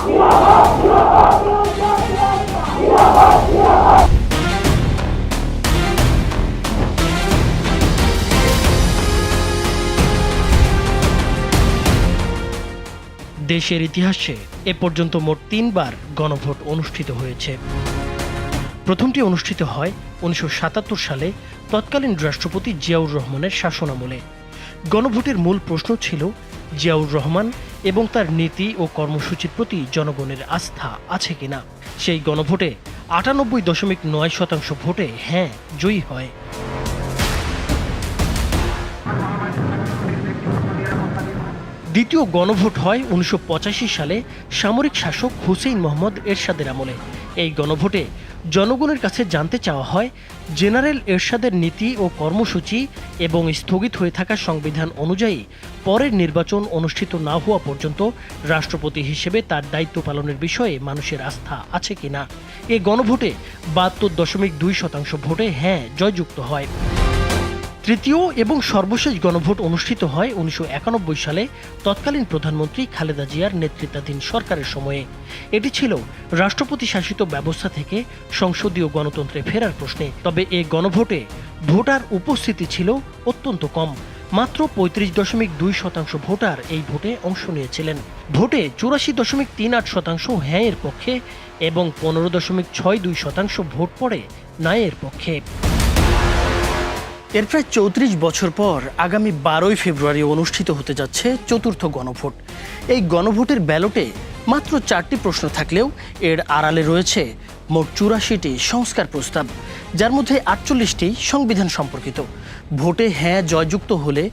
দেশের ইতিহাসে এ পর্যন্ত মোট তিনবার গণভোট অনুষ্ঠিত হয়েছে। প্রথমটি অনুষ্ঠিত হয় উনিশশো সাতাত্তর সালে তৎকালীন রাষ্ট্রপতি জিয়াউর রহমানের শাসনামলে। গণভোটের মূল প্রশ্ন ছিল, জিয়াউর রহমান এবং তার নীতি ও কর্মসূচির প্রতি জনগণের আস্থা আছে কিনা। সেই গণভোটে আটানব্বই দশমিক নয় শতাংশ ভোটে হ্যাঁ জয়ী হয়। দ্বিতীয় গণভোট হয় উনিশশো পঁচাশি সালে সামরিক শাসক হুসেইন মোহাম্মদ এরশাদের আমলে। এই গণভোটে জনগণের কাছে জানতে চাওয়া হয়, জেনারেল এরশাদের নীতি ও কর্মসূচি এবং স্থগিত হয়ে থাকা সংবিধান অনুযায়ী পরের নির্বাচন অনুষ্ঠিত না হওয়া পর্যন্ত রাষ্ট্রপতি হিসেবে তার দায়িত্ব পালনের বিষয়ে মানুষের আস্থা আছে কিনা। এ গণভোটে বাহাত্তর দশমিক দুই শতাংশ ভোটে হ্যাঁ জয়যুক্ত হয়। তৃতীয় এবং সর্বশেষ গণভোট অনুষ্ঠিত হয় উনিশশো একানব্বই সালে তৎকালীন প্রধানমন্ত্রী খালেদা জিয়ার নেতৃত্বাধীন সরকারের সময়ে। এটি ছিল রাষ্ট্রপতি শাসিত ব্যবস্থা থেকে সংসদীয় গণতন্ত্রে ফেরার প্রশ্নে। তবে এ গণভোটে ভোটার উপস্থিতি ছিল অত্যন্ত কম। মাত্র পঁয়ত্রিশ দশমিক দুই শতাংশ ভোটার এই ভোটে অংশ নিয়েছিলেন। ভোটে চুরাশি দশমিক তিন আট শতাংশ হ্যাঁ এর পক্ষে এবং পনেরো দশমিক ছয় দুই শতাংশ ভোট পড়ে না এর পক্ষে। এর প্রায় চৌত্রিশ বছর পর আগামী বারোই ফেব্রুয়ারি অনুষ্ঠিত হতে যাচ্ছে চতুর্থ গণভোট। এই গণভোটের ব্যালটে মাত্র চারটি প্রশ্ন থাকলেও এর আড়ালে রয়েছে মোট চুরাশিটি সংস্কার প্রস্তাব, যার মধ্যে আটচল্লিশটি সংবিধান সম্পর্কিত। ভোটে হ্যাঁ জয়যুক্ত হলে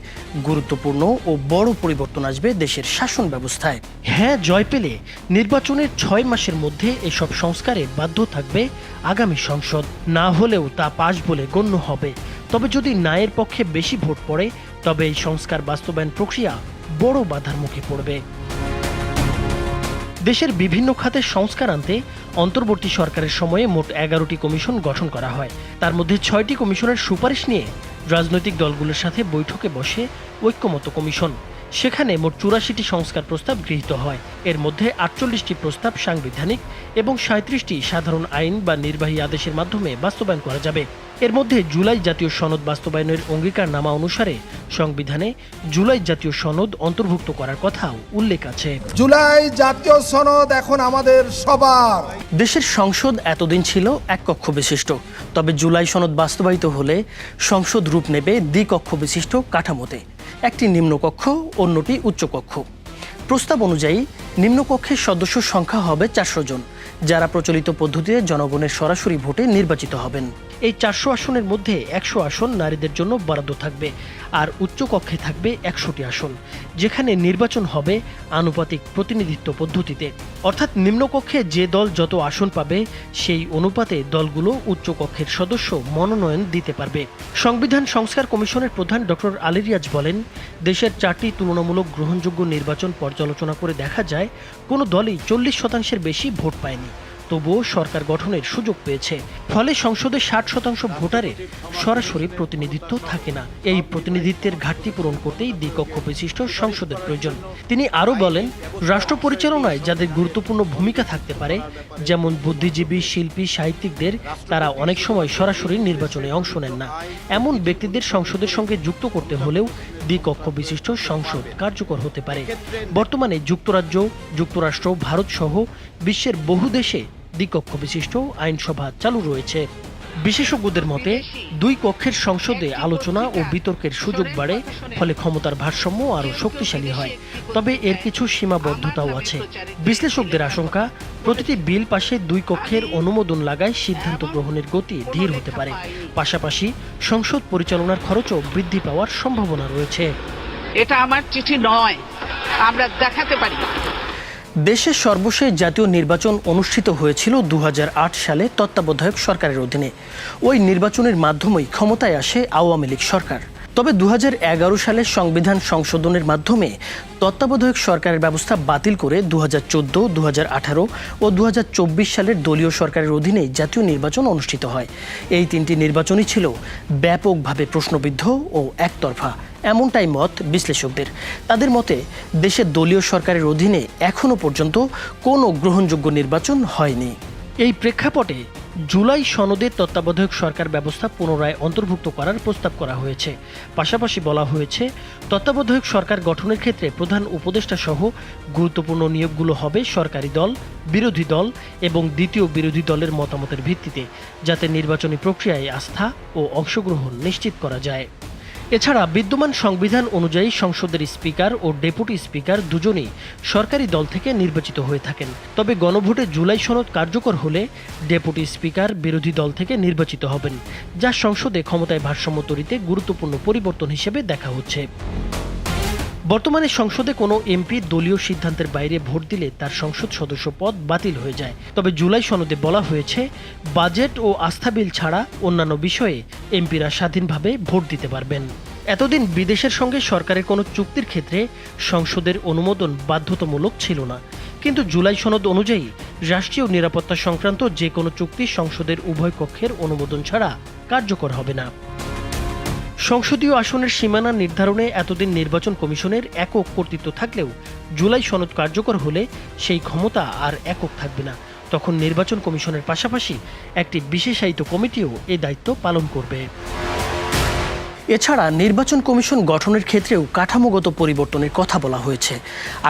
গুরুত্বপূর্ণ ও বড় পরিবর্তন আসবে দেশের শাসন ব্যবস্থায়। হ্যাঁ জয় পেলে নির্বাচনের ছয় মাসের মধ্যে এসব সংস্কারে বাধ্য থাকবে আগামী সংসদ। না হলেও তা পাশ বলে গণ্য হবে। তবে যদি নায়ের পক্ষে বেশি ভোট পড়ে, তবে এই সংস্কার বাস্তবায়ন প্রক্রিয়া বড় বাধার মুখে পড়বে। দেশের বিভিন্ন খাতে সংস্কার আনতে অন্তর্বর্তী সরকারের সময়ে মোট এগারোটি কমিশন গঠন করা হয়। তার মধ্যে ছয়টি কমিশনের সুপারিশ নিয়ে রাজনৈতিক দলগুলোর সাথে বৈঠকে বসে ঐক্যমত কমিশন। সেখানে মোট চুরাশিটি সংস্কার প্রস্তাব গৃহীত হয়। এর মধ্যে আটচল্লিশটি প্রস্তাব সাংবিধানিক এবং সাঁত্রিশটি সাধারণ আইন বা নির্বাহী আদেশের মাধ্যমে বাস্তবায়ন করা যাবে। এর মধ্যে জুলাই জাতীয় সনদ বাস্তবায়নের অঙ্গীকার নামা অনুসারে সংবিধানে জুলাই জাতীয় সনদ অন্তর্ভুক্ত করার কথাও উল্লেখ আছে। জুলাই জাতীয় সনদ এখন আমাদের সবার। দেশের সংসদ এতদিন ছিল এক কক্ষ বিশিষ্ট। তবে জুলাই সনদ বাস্তবায়িত হলে সংসদ রূপ নেবে দ্বিকক্ষ বিশিষ্ট কাঠামোতে। একটি নিম্নকক্ষ অন্যটি উচ্চকক্ষ। প্রস্তাব অনুযায়ী নিম্নকক্ষের সদস্য সংখ্যা হবে চারশো জন। যারা প্রচলিত পদ্ধতিতে জনগণের সরাসরি ভোটে নির্বাচিত হবেন। এই চারশো আসনের মধ্যে একশো আসন নারীদের জন্য বরাদ্দ থাকবে আর উচ্চকক্ষে থাকবে একশোটি আসন, যেখানে নির্বাচন হবে আনুপাতিক প্রতিনিধিত্ব পদ্ধতিতে। অর্থাৎ নিম্নকক্ষে যে দল যত আসন পাবে, সেই অনুপাতে দলগুলো উচ্চকক্ষের সদস্য মনোনয়ন দিতে পারবে। সংবিধান সংস্কার কমিশনের প্রধান ডক্টর আলিরিয়াজ বলেন, দেশের চারটি তুলনামূলক গ্রহণযোগ্য নির্বাচন পর্যালোচনা করে দেখা যায়, কোনো দলই চল্লিশ শতাংশের বেশি ভোট পায়নি। তবুও সরকার গঠনের সুযোগ পেয়েছে। ফলে সংসদে ষাট শতাংশ ভোটারের সরাসরি প্রতিনিধিত্ব থাকে না। এই প্রতিনিধিত্বের ঘাটতি পূরণ করতেই দ্বিকক্ষ বিশিষ্ট সংসদের প্রয়োজন। তিনি আরও বলেন, রাষ্ট্র পরিচালনায় যাদের গুরুত্বপূর্ণ ভূমিকা থাকতে পারে, যেমন বুদ্ধিজীবী, শিল্পী, সাহিত্যিকদের, তারা অনেক সময় সরাসরি নির্বাচনে অংশ নেন না। এমন ব্যক্তিদের সংসদের সঙ্গে যুক্ত করতে হলেও দ্বিকক্ষ বিশিষ্ট সংসদ কার্যকর হতে পারে। বর্তমানে যুক্তরাজ্য, যুক্তরাষ্ট্র, ভারত সহ বিশ্বের বহু দেশে দ্বিকক্ষ বিশিষ্ট আইনসভা চালু রয়েছে। বিশেষজ্ঞদের মতে, দুই কক্ষের সংসদে আলোচনা ও বিতর্কের সুযোগ বাড়ে, ফলে ক্ষমতার ভারসাম্য আরও শক্তিশালী হয়। তবে এর কিছু সীমাবদ্ধতাও আছে। বিশ্লেষকদের আশঙ্কা, প্রতিটি বিল পাশে দুই কক্ষের অনুমোদন লাগায় সিদ্ধান্ত গ্রহণের গতি ধীর হতে পারে। পাশাপাশি সংসদ পরিচালনার খরচও বৃদ্ধি পাওয়ার সম্ভাবনা রয়েছে। এটা আমার চিঠি নয়। আমরা দেখাতে পারি। দেশের সর্বশেষ জাতীয় নির্বাচন অনুষ্ঠিত হয়েছিল দু হাজার আট সালে তত্ত্বাবধায়ক সরকারের অধীনে। ওই নির্বাচনের মাধ্যমেই ক্ষমতায় আসে আওয়ামী লীগ সরকার। তবে এগারো সালের সংবিধান সংশোধনের মাধ্যমে তত্ত্বাবধায়ক সরকারের ব্যবস্থা বাতিল করে দু হাজার চোদ্দ দু ও দু হাজার চব্বিশ সালের দলীয় সরকারের অধীনে জাতীয় নির্বাচন অনুষ্ঠিত হয়। এই তিনটি নির্বাচনই ছিল ব্যাপকভাবে প্রশ্নবিদ্ধ ও একতরফা। এমনটাই মত বিশ্লেষকদের। তাদের মতে, দেশের দলীয় সরকারের অধীনে এখনও পর্যন্ত কোনো গ্রহণযোগ্য নির্বাচন হয়নি। এই প্রেক্ষাপটে জুলাই সনদে তত্ত্বাবধায়ক সরকার ব্যবস্থা পুনরায় অন্তর্ভুক্ত করার প্রস্তাব করা হয়েছে। পাশাপাশি বলা হয়েছে, তত্ত্বাবধায়ক সরকার গঠনের ক্ষেত্রে প্রধান উপদেষ্টা সহ গুরুত্বপূর্ণ নিয়োগগুলো হবে সরকারি দল, বিরোধী দল এবং দ্বিতীয় বিরোধী দলের মতামতের ভিত্তিতে, যাতে নির্বাচনী প্রক্রিয়ায় আস্থা ও অংশগ্রহণ নিশ্চিত করা যায়। এছাড়া বিদ্যমান সংবিধান অনুযায়ী সংসদের স্পিকার ও ডেপুটি স্পিকার দুজনেই সরকারি দল থেকে নির্বাচিত হয়ে থাকেন। তবে গণভোটে জুলাই সনদ কার্যকর হলে ডেপুটি স্পিকার বিরোধী দল থেকে নির্বাচিত হবেন, যা সংসদে ক্ষমতায় ভারসাম্য তৈরিতে গুরুত্বপূর্ণ পরিবর্তন হিসেবে দেখা হচ্ছে। বর্তমানে সংসদে কোনো এমপি দলীয় সিদ্ধান্তের বাইরে ভোট দিলে তার সংসদ সদস্য পদ বাতিল হয়ে যায়। তবে জুলাই সনদে বলা হয়েছে, বাজেট ও আস্থা বিল ছাড়া অন্যান্য বিষয়ে এমপিরা স্বাধীনভাবে ভোট দিতে পারবেন। এতদিন বিদেশের সঙ্গে সরকারের কোনো চুক্তির ক্ষেত্রে সংসদের অনুমোদন বাধ্যতামূলক ছিল না। কিন্তু জুলাই সনদ অনুযায়ী রাষ্ট্রীয় নিরাপত্তা সংক্রান্ত যে কোনো চুক্তি সংসদের উভয় কক্ষের অনুমোদন ছাড়া কার্যকর হবে না। সংসদীয় আসনের সীমানা নির্ধারণে এতদিন নির্বাচন কমিশনের একক কর্তৃত্ব থাকলেও জুলাই সনদ কার্যকর হলে সেই ক্ষমতা আর একক থাকবে না। তখন নির্বাচন কমিশনের পাশাপাশি একটি বিশেষায়িত কমিটিও এ দায়িত্ব পালন করবে। এছাড়া নির্বাচন কমিশন গঠনের ক্ষেত্রেও কাঠামোগত পরিবর্তনের কথা বলা হয়েছে।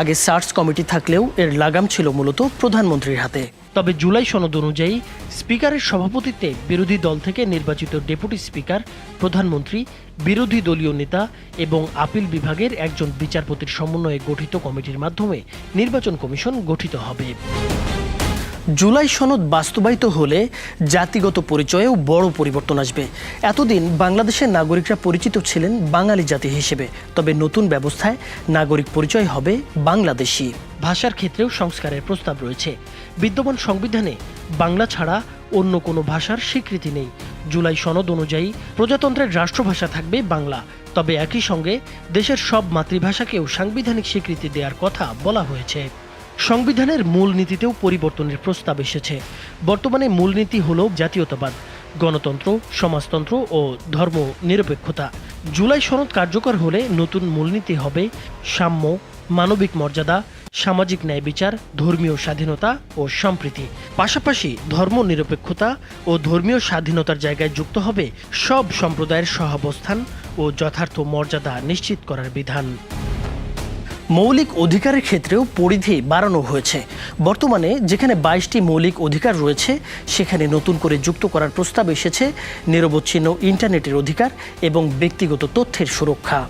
আগে সার্চ কমিটি থাকলেও এর লাগাম ছিল মূলত প্রধানমন্ত্রীর হাতে। তবে জুলাই সনদ অনুযায়ী স্পিকারের সভাপতিত্বে বিরোধী দল থেকে নির্বাচিত ডেপুটি স্পিকার, প্রধানমন্ত্রী, বিরোধী দলীয় নেতা এবং আপিল বিভাগের একজন বিচারপতির সমন্বয়ে গঠিত কমিটির মাধ্যমে নির্বাচন কমিশন গঠিত হবে। জুলাই সনদ বাস্তবায়িত হলে জাতিগত পরিচয়েও বড় পরিবর্তন আসবে। এতদিন বাংলাদেশের নাগরিকরা পরিচিত ছিলেন বাঙালি জাতি হিসেবে, তবে নতুন ব্যবস্থায় নাগরিক পরিচয় হবে বাংলাদেশি। ভাষার ক্ষেত্রেও সংস্কারের প্রস্তাব রয়েছে। বিদ্যমান সংবিধানে বাংলা ছাড়া অন্য কোনো ভাষার স্বীকৃতি নেই। জুলাই সনদ অনুযায়ী প্রজাতন্ত্রের রাষ্ট্রভাষা থাকবে বাংলা। তবে একই সঙ্গে দেশের সব মাতৃভাষাকেও সাংবিধানিক স্বীকৃতি দেওয়ার কথা বলা হয়েছে। সংবিধানের মূলনীতিতেও পরিবর্তনের প্রস্তাব এসেছে। বর্তমানে মূলনীতি হল জাতীয়তাবাদ, গণতন্ত্র, সমাজতন্ত্র ও ধর্ম নিরপেক্ষতা জুলাই সনদ কার্যকর হলে নতুন মূলনীতি হবে সাম্য, মানবিক মর্যাদা, সামাজিক ন্যায় বিচার, ধর্মীয় স্বাধীনতা ও সম্প্রীতি। পাশাপাশি ধর্ম নিরপেক্ষতা ও ধর্মীয় স্বাধীনতার জায়গায় যুক্ত হবে সব সম্প্রদায়ের সহাবস্থান ও যথার্থ মর্যাদা নিশ্চিত করার বিধান। মৌলিক অধিকারের ক্ষেত্রেও পরিধি বাড়ানো হয়েছে। বর্তমানে যেখানে বাইশটি মৌলিক অধিকার রয়েছে, সেখানে নতুন করে যুক্ত করার প্রস্তাব এসেছে নিরবচ্ছিন্ন ইন্টারনেটের অধিকার এবং ব্যক্তিগত তথ্যের সুরক্ষা।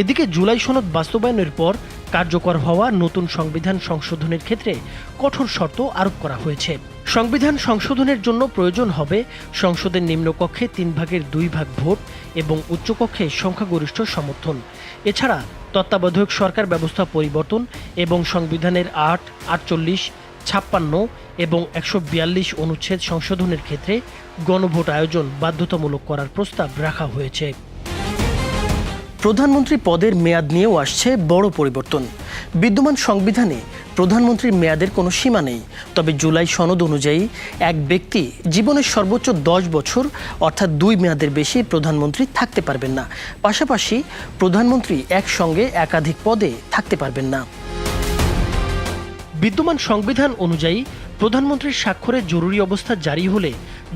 এদিকে জুলাই সনদ বাস্তবায়নের পর কার্যকর হওয়া নতুন সংবিধান সংশোধনের ক্ষেত্রে কঠোর শর্ত আরোপ করা হয়েছে। সংবিধান সংশোধনের জন্য প্রয়োজন হবে সংসদের নিম্নকক্ষে তিন ভাগের দুই ভাগ ভোট এবং উচ্চকক্ষে সংখ্যাগরিষ্ঠ সমর্থন। এছাড়া তত্ত্বাবধায়ক সরকার ব্যবস্থা পরিবর্তন এবং সংবিধানের আট, আটচল্লিশ, ছাপ্পান্ন এবং একশো বিয়াল্লিশ অনুচ্ছেদ সংশোধনের ক্ষেত্রে গণভোট আয়োজন বাধ্যতামূলক করার প্রস্তাব রাখা হয়েছে। প্রধানমন্ত্রী পদের মেয়াদ নিয়েও আসছে বড় পরিবর্তন। বিদ্যমান সংবিধানে প্রধানমন্ত্রীর মেয়াদের কোনো সীমা নেই। তবে জুলাই সনদ অনুযায়ী এক ব্যক্তি জীবনের সর্বোচ্চ দশ বছর, অর্থাৎ দুই মেয়াদের বেশি প্রধানমন্ত্রী থাকতে পারবেন না। পাশাপাশি প্রধানমন্ত্রী একসঙ্গে একাধিক পদে থাকতে পারবেন না। বিদ্যমান সংবিধান অনুযায়ী প্রধানমন্ত্রীর স্বাক্ষরে জরুরি অবস্থা জারি হলে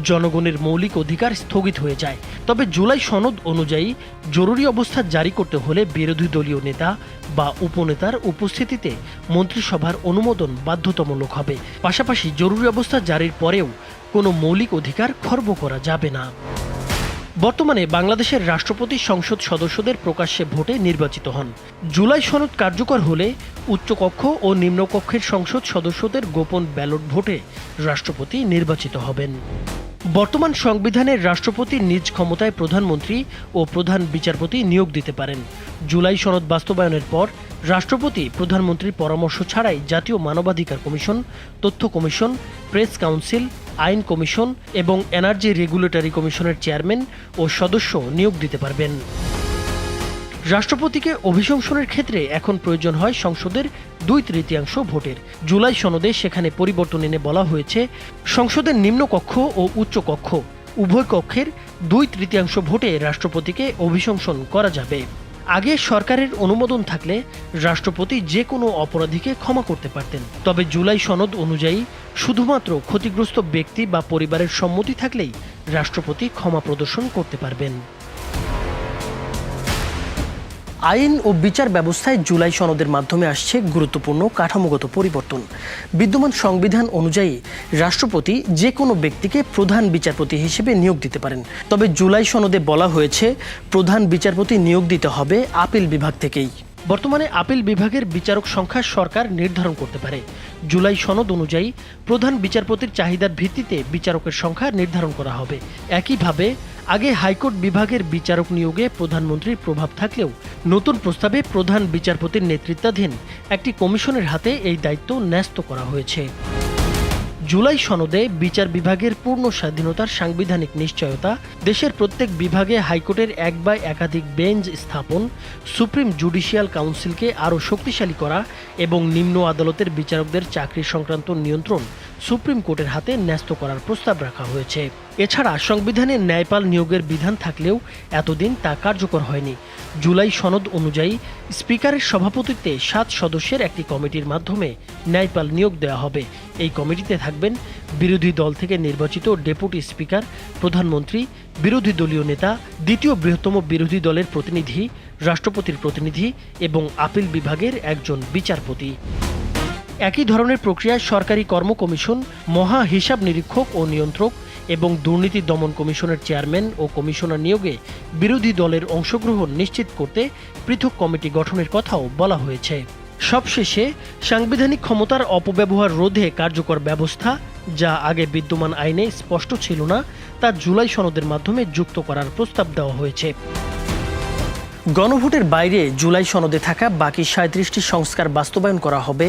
জনগণের মৌলিক অধিকার স্থগিত হয়ে যায়। তবে জুলাই সনদ অনুযায়ী জরুরি অবস্থা জারি করতে হলে বিরোধী দলীয় নেতা বা উপনেতার উপস্থিতিতে মন্ত্রিসভার অনুমোদন বাধ্যতামূলক হবে। পাশাপাশি জরুরি অবস্থা জারির পরেও কোনো মৌলিক অধিকার খর্ব করা যাবে না। বর্তমানে বাংলাদেশের রাষ্ট্রপতি সংসদ সদস্যদের প্রকাশ্যে ভোটে নির্বাচিত হন। জুলাই সনদ কার্যকর হলে উচ্চকক্ষ ও নিম্নকক্ষের সংসদ সদস্যদের গোপন ব্যালট ভোটে রাষ্ট্রপতি নির্বাচিত হবেন। বর্তমান সংবিধানের রাষ্ট্রপতি নিজ ক্ষমতায় প্রধানমন্ত্রী ও প্রধান বিচারপতি নিয়োগ দিতে পারেন। জুলাই সনদ বাস্তবায়নের পর রাষ্ট্রপতি, প্রধানমন্ত্রীর পরামর্শ ছাড়াই জাতীয় মানবাধিকার কমিশন, তথ্য কমিশন, প্রেস কাউন্সিল আইন কমিশন এবং এনার্জি রেগুলেটরি কমিশনের চেয়ারম্যান ও সদস্য নিয়োগ দিতে পারবেন। রাষ্ট্রপতিকে অভিশংসনের ক্ষেত্রে এখন প্রয়োজন হয় সংসদের দুই তৃতীয়াংশ ভোটের। জুলাই সনদে সেখানে পরিবর্তন এনে বলা হয়েছে, সংসদের নিম্নকক্ষ ও উচ্চকক্ষ উভয় কক্ষের দুই তৃতীয়াংশ ভোটে রাষ্ট্রপতিকে অভিশংসন করা যাবে। আগে সরকারের অনুমোদন থাকলে রাষ্ট্রপতি যে কোনো অপরাধীকে ক্ষমা করতে পারতেন। তবে জুলাই সনদ অনুযায়ী শুধুমাত্র ক্ষতিগ্রস্ত ব্যক্তি বা পরিবারের সম্মতি থাকলেই রাষ্ট্রপতি ক্ষমা প্রদর্শন করতে পারবেন। আইন ও বিচার ব্যবস্থায় জুলাই সনদের মাধ্যমে আসছে গুরুত্বপূর্ণ কাঠামোগত পরিবর্তন। বিদ্যমান সংবিধান অনুযায়ী রাষ্ট্রপতি যে কোনো ব্যক্তিকে প্রধান বিচারপতি হিসেবে নিয়োগ দিতে পারেন। তবে জুলাই সনদে বলা হয়েছে, প্রধান বিচারপতি নিয়োগ দিতে হবে আপিল বিভাগ থেকেই। বর্তমানে আপিল বিভাগের বিচারক সংখ্যা সরকার নির্ধারণ করতে পারে। জুলাই সনদ অনুযায়ী প্রধান বিচারপতির চাহিদার ভিত্তিতে বিচারকের সংখ্যা নির্ধারণ করা হবে। একইভাবে আগে হাইকোর্ট বিভাগের বিচারক নিয়োগে প্রধানমন্ত্রীর প্রভাব থাকলেও নতুন প্রস্তাবে প্রধান বিচারপতির নেতৃত্বাধীন একটি কমিশনের হাতে এই দায়িত্ব ন্যস্ত করা হয়েছে। জুলাই সনদে বিচার বিভাগের পূর্ণ স্বাধীনতার সাংবিধানিক নিশ্চয়তা, দেশের প্রত্যেক বিভাগে হাইকোর্টের এক বা একাধিক বেঞ্চ স্থাপন, সুপ্রিম জুডিশিয়াল কাউন্সিলকে আরও শক্তিশালী করা এবং নিম্ন আদালতের বিচারকদের চাকরি সংক্রান্ত নিয়ন্ত্রণ সুপ্রিম কোর্টের হাতে ন্যস্ত করার প্রস্তাব রাখা হয়েছে। এছাড়া সংবিধানে ন্যায়পাল নিয়োগের বিধান থাকলেও এতদিন তা কার্যকর হয়নি। জুলাই সনদ অনুযায়ী স্পিকারের সভাপতিত্বে সাত সদস্যের একটি কমিটির মাধ্যমে ন্যায়পাল নিয়োগ দেওয়া হবে। এই কমিটিতে থাকবেন বিরোধী দল থেকে নির্বাচিত ডেপুটি স্পিকার, প্রধানমন্ত্রী, বিরোধী দলীয় নেতা, দ্বিতীয় বৃহত্তম বিরোধী দলের প্রতিনিধি, রাষ্ট্রপতির প্রতিনিধি এবং আপিল বিভাগের একজন বিচারপতি। একই ধরনের প্রক্রিয়ায় সরকারি কর্ম কমিশন, মহা হিসাব নিরীক্ষক ও নিয়ন্ত্রক এবং দুর্নীতি দমন কমিশনের চেয়ারম্যান ও কমিশনার নিয়োগে বিরোধী দলের অংশগ্রহণ নিশ্চিত করতে পৃথক কমিটি গঠনের কথাও বলা হয়েছে। সবশেষে, সাংবিধানিক ক্ষমতার অপব্যবহার রোধে কার্যকর ব্যবস্থা, যা আগে বিদ্যমান আইনে স্পষ্ট ছিল না, তা জুলাই সনদের মাধ্যমে যুক্ত করার প্রস্তাব দেওয়া হয়েছে। গণভোটের বাইরে জুলাই সনদে থাকা বাকি সাঁত্রিশটি সংস্কার বাস্তবায়ন করা হবে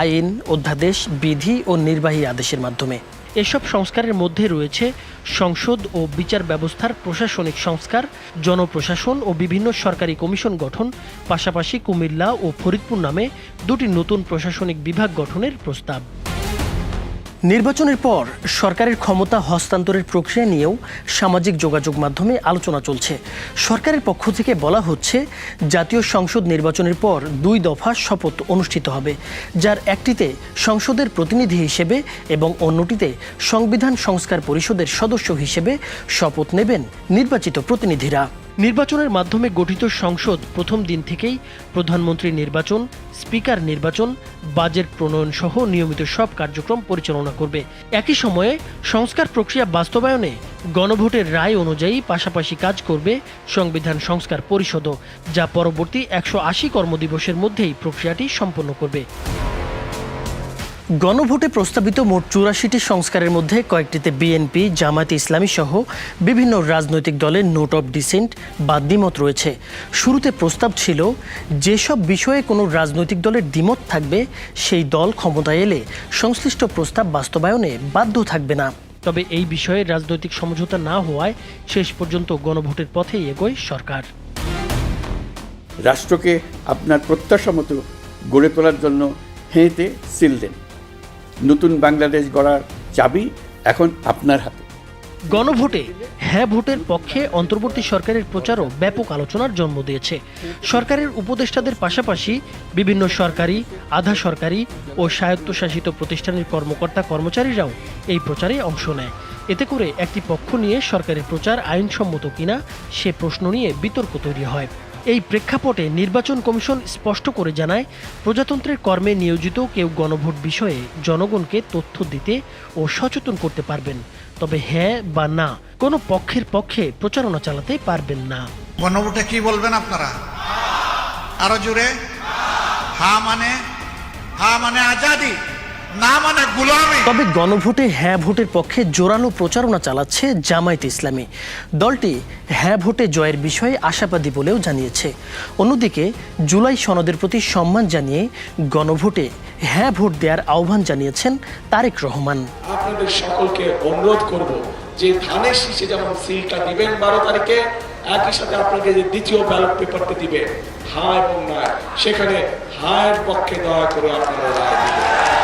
আইন, অধ্যাদেশ, বিধি ও নির্বাহী আদেশের মাধ্যমে। এসব সংস্কারের মধ্যে রয়েছে সংসদ ও বিচার ব্যবস্থার প্রশাসনিক সংস্কার, জনপ্রশাসন ও বিভিন্ন সরকারি কমিশন গঠন, পাশাপাশি কুমিল্লা ও ফরিদপুর নামে দুটি নতুন প্রশাসনিক বিভাগ গঠনের প্রস্তাব। নির্বাচনের পর সরকারের ক্ষমতা হস্তান্তরের প্রক্রিয়া নিয়েও সামাজিক যোগাযোগ মাধ্যমে আলোচনা চলছে। সরকারের পক্ষ থেকে বলা হচ্ছে, জাতীয় সংসদ নির্বাচনের পর দুই দফা শপথ অনুষ্ঠিত হবে, যার একটিতে সংসদের প্রতিনিধি হিসেবে এবং অন্যটিতে সংবিধান সংস্কার পরিষদের সদস্য হিসেবে শপথ নেবেন নির্বাচিত প্রতিনিধিরা। নির্বাচনের মাধ্যমে গঠিত সংসদ প্রথম দিন থেকেই প্রধানমন্ত্রী নির্বাচন, স্পিকার নির্বাচন, বাজেট প্রণয়ন সহ নিয়মিত সব কার্যক্রম পরিচালনা করবে। একই সময়ে সংস্কার প্রক্রিয়া বাস্তবায়নে গণভোটের রায় অনুযায়ী পাশাপাশি কাজ করবে সংবিধান সংস্কার পরিষদও, যা পরবর্তী একশো আশি কর্মদিবসের মধ্যেই প্রক্রিয়াটি সম্পন্ন করবে। গণভোটে প্রস্তাবিত মোট চুরাশিটি সংস্কারের মধ্যে কয়েকটিতে বিএনপি, জামায়াতে ইসলামী সহ বিভিন্ন রাজনৈতিক দলের নোট অফ ডিসেন্ট বা দ্বিমত রয়েছে। শুরুতে প্রস্তাব ছিল, যেসব বিষয়ে কোনো রাজনৈতিক দলের দ্বিমত থাকবে, সেই দল ক্ষমতায় এলে সংশ্লিষ্ট প্রস্তাব বাস্তবায়নে বাধ্য থাকবে না। তবে এই বিষয়ে রাজনৈতিক সমঝোতা না হওয়ায় শেষ পর্যন্ত গণভোটের পথেই এগোয় সরকার। রাষ্ট্রকে আপনার প্রত্যাশা মতো গড়ে তোলার জন্য হেঁতে সিল দেন। নতুন বাংলাদেশ গড়ার চাবি এখন আপনার হাতে। গণভোটে হ্যাঁ ভোটের পক্ষে অন্তর্বর্তী সরকারের প্রচারও ব্যাপক আলোচনার জন্ম দিয়েছে। সরকারের উপদেষ্টাদের পাশাপাশি বিভিন্ন সরকারি, আধা সরকারি ও স্বায়ত্তশাসিত প্রতিষ্ঠানের কর্মকর্তা কর্মচারীরাও এই প্রচারে অংশ নেয়। এতে করে একটি পক্ষ নিয়ে সরকারের প্রচার আইনসম্মত কিনা সে প্রশ্ন নিয়ে বিতর্ক তৈরি হয়। এই প্রেক্ষাপটে নির্বাচন কমিশন স্পষ্ট করে জানায়, প্রজাতন্ত্রের কর্মে নিয়োজিত কেউ গণভোট বিষয়ে জনগণকে তথ্য দিতে ও সচেতন করতে পারবেন। তবে হ্যাঁ বা না, কোনো পক্ষের পক্ষে প্রচারণা চালাতে পারবেন না। গণভোটে কি বলবেন আপনারা? আরও জুড়ে হা মানে? হা মানে আজাদি? না মানে গুলামি। তবে গণভোটে হ্যাঁ ভোটের পক্ষে জোরালো প্রচারণা চালাচ্ছে জামায়াত ইসলামী। দলটি হ্যাঁ ভোটে জয়ের বিষয়ে আশাবাদী বলেও জানিয়েছে। অন্যদিকে জুলাই সনদের প্রতি সম্মান জানিয়ে গণভোটে হ্যাঁ ভোট দেওয়ার আহ্বান জানিয়েছেন তারেক রহমান। আপনাদের সকলকে অনুরোধ করব যে ধানের শীষে যেমন সিলটা দিবেন বারো তারিখে একই সাথে আপনাকে যে দ্বিতীয় ব্যালট পেপারটা দিবে হা এবং না সেখানে হায়ের পক্ষে দয়া করে আপনারা রায় দিবেন।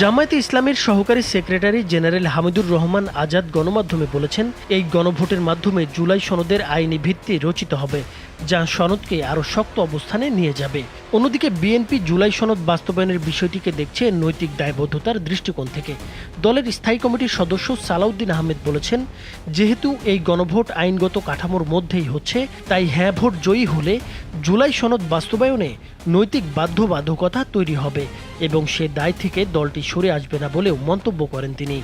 জামায়াতে ইসলামের সহকারী সেক্রেটারি জেনারেল হামিদুর রহমান আজাদ গণমাধ্যমে বলেছেন, এই গণভোটের মাধ্যমে জুলাই সনদের আইনি ভিত্তি রচিত হবে। যা সনদকে আরও শক্ত অবস্থানে নিয়ে যাবে। অন্যদিকে বিএনপি জুলাই সনদ বাস্তবায়নের বিষয়টিকে দেখছে নৈতিক দায়বদ্ধতার দৃষ্টিকোণ থেকে। দলের স্থায়ী কমিটির সদস্য সালাউদ্দিন আহমেদ বলেছেন, যেহেতু এই গণভোট আইনগত কাঠামোর মধ্যেই হচ্ছে, তাই হ্যাঁ ভোট জয়ী হলে জুলাই সনদ বাস্তবায়নে নৈতিক বাধ্যবাধকতা তৈরি হবে এবং সে দায় থেকে দলটি সরে আসবে না বলেও মন্তব্য করেন তিনি।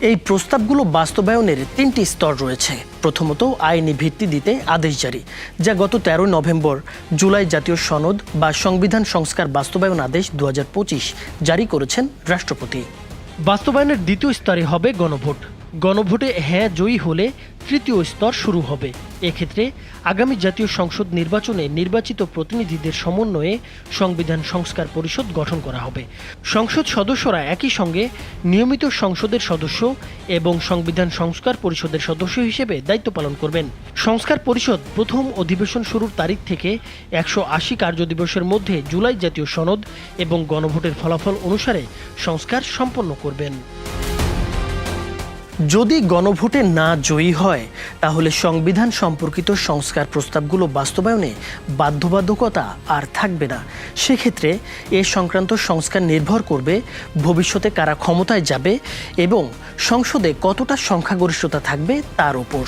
এই প্রস্তাবগুলো বাস্তবায়নের তিনটি স্তর রয়েছে। প্রথমত, আইনি ভিত্তি দিতে আদেশ জারি, যা গত তেরোই নভেম্বর জুলাই জাতীয় সনদ বা সংবিধান সংস্কার বাস্তবায়ন আদেশ দু হাজার পঁচিশ জারি করেছেন রাষ্ট্রপতি। বাস্তবায়নের দ্বিতীয় স্তরে হবে গণভোট। গণভোটে হ্যাঁ জয়ী হলে তৃতীয় স্তর শুরু হবে। এক্ষেত্রে আগামী জাতীয় সংসদ নির্বাচনে নির্বাচিত প্রতিনিধিদের সমন্বয়ে সংবিধান সংস্কার পরিষদ গঠন করা হবে। সংসদ সদস্যরা একই সঙ্গে নিয়মিত সংসদের সদস্য এবং সংবিধান সংস্কার পরিষদের সদস্য হিসেবে দায়িত্ব পালন করবেন। সংস্কার পরিষদ প্রথম অধিবেশন শুরুর তারিখ থেকে একশো আশি কার্যদিবসের মধ্যে জুলাই জাতীয় সনদ এবং গণভোটের ফলাফল অনুসারে সংস্কার সম্পন্ন করবেন। যদি গণভোটে না জয়ী হয়, তাহলে সংবিধান সম্পর্কিত সংস্কার প্রস্তাবগুলো বাস্তবায়নে বাধ্যবাধকতা আর থাকবে না। সেক্ষেত্রে এ সংক্রান্ত সংস্কার নির্ভর করবে ভবিষ্যতে কারা ক্ষমতায় যাবে এবং সংসদে কতটা সংখ্যাগরিষ্ঠতা থাকবে তার উপর